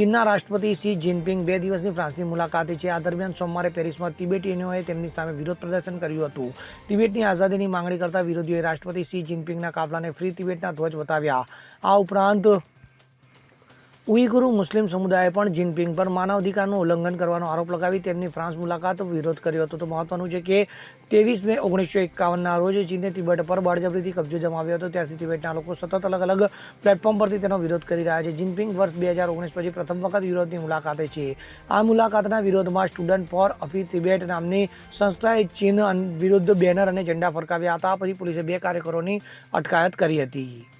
ચીનના રાષ્ટ્રપતિ Xi Jinping બે દિવસની ફ્રાન્સની મુલાકાતે છે. આ દરમિયાન સોમવારે પેરિસમાં તિબેટીયનોએ તેમની સામે વિરોધ પ્રદર્શન કર્યું હતું. તિબેટની આઝાદીની માંગણી કરતા વિરોધીઓએ રાષ્ટ્રપતિ શી જિનપિંગના કાફલાને ફ્રી તિબેટના ધ્વજ બતાવ્યા આ ઉપરાંત ઉઈગુરુ મુસ્લિમ સમુદાયે પણ જિનપિંગ પર માનવાધિકારનું ઉલ્લંઘન કરવાનો આરોપ લગાવી તેમની ફ્રાન્સ મુલાકાત વિરોધ કર્યો હતો. તો મહત્વનું છે કે ત્રેવીસ મે ઓગણીસો એકાવનના રોજ ચીને તિબેટ પર બળજબરીથી કબજો જમાવ્યો હતો. ત્યારથી તિબેટના લોકો સતત અલગ અલગ પ્લેટફોર્મ પરથી તેનો વિરોધ કરી રહ્યા છે. જિનપિંગ વર્ષ બે હજાર ઓગણીસ પછી પ્રથમ વખત યુરોપની મુલાકાતે છે. આ મુલાકાતના વિરોધમાં સ્ટુડન્ટ ફોર અફી તિબેટ નામની સંસ્થાએ ચીન વિરુદ્ધ બેનર અને ઝંડા ફરકાવ્યા હતા. પછી પોલીસે બે કાર્યકરોની અટકાયત કરી હતી.